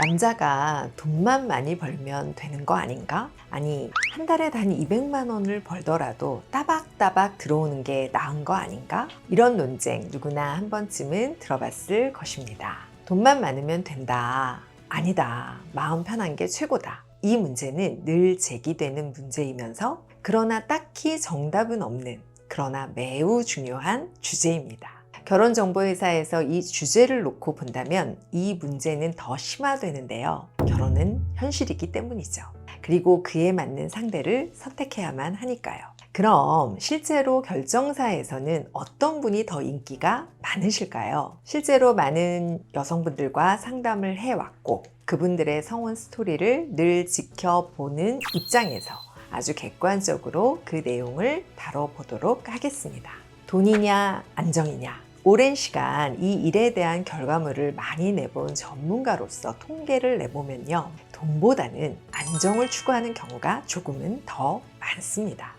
남자가 돈만 많이 벌면 되는 거 아닌가? 아니, 한 달에 단 200만 원을 벌더라도 따박따박 들어오는 게 나은 거 아닌가? 이런 논쟁 누구나 한 번쯤은 들어봤을 것입니다. 돈만 많으면 된다. 아니다. 마음 편한 게 최고다. 이 문제는 늘 제기되는 문제이면서 그러나 딱히 정답은 없는 그러나 매우 중요한 주제입니다. 결혼정보회사에서 이 주제를 놓고 본다면 이 문제는 더 심화되는데요. 결혼은 현실이기 때문이죠. 그리고 그에 맞는 상대를 선택해야만 하니까요. 그럼 실제로 결정사에서는 어떤 분이 더 인기가 많으실까요? 실제로 많은 여성분들과 상담을 해왔고 그분들의 성원 스토리를 늘 지켜보는 입장에서 아주 객관적으로 그 내용을 다뤄보도록 하겠습니다. 돈이냐, 안정이냐. 오랜 시간 이 일에 대한 결과물을 많이 내본 전문가로서 통계를 내보면요. 돈보다는 안정을 추구하는 경우가 조금은 더 많습니다.